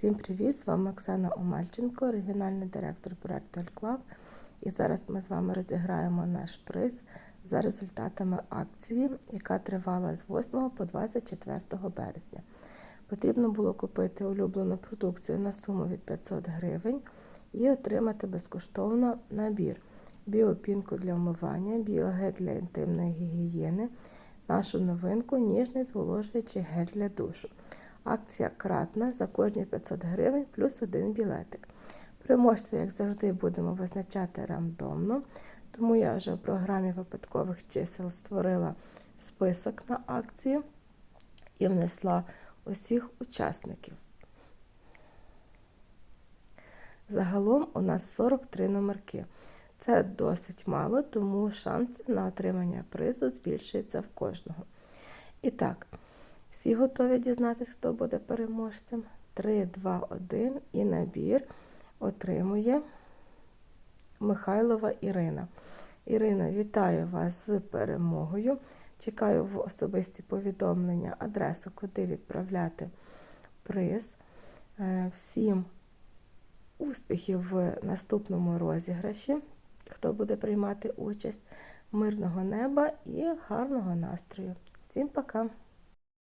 Всім привіт! З вами Оксана Омельченко, оригінальний директор проекту Альклаб. І зараз ми з вами розіграємо наш приз за результатами акції, яка тривала з 8 по 24 березня. Потрібно було купити улюблену продукцію на суму від 500 гривень і отримати безкоштовно набір біопінку для вмивання, біогель для інтимної гігієни, нашу новинку ніжний зволожуючий гель для душу. Акція кратна за кожні 500 гривень плюс один білетик. Переможця, як завжди, будемо визначати рандомно, тому я вже в програмі випадкових чисел створила список на акцію і внесла усіх учасників. Загалом у нас 43 номерки. Це досить мало, тому шанси на отримання призу збільшуються в кожного. І так, всі готові дізнатися, хто буде переможцем. 3, 2, 1 і набір отримує Михайлова Ірина. Ірина, вітаю вас з перемогою. Чекаю в особисті повідомлення, адресу, куди відправляти приз. Всім успіхів в наступному розіграші, хто буде приймати участь, мирного неба і гарного настрою. Всім пока!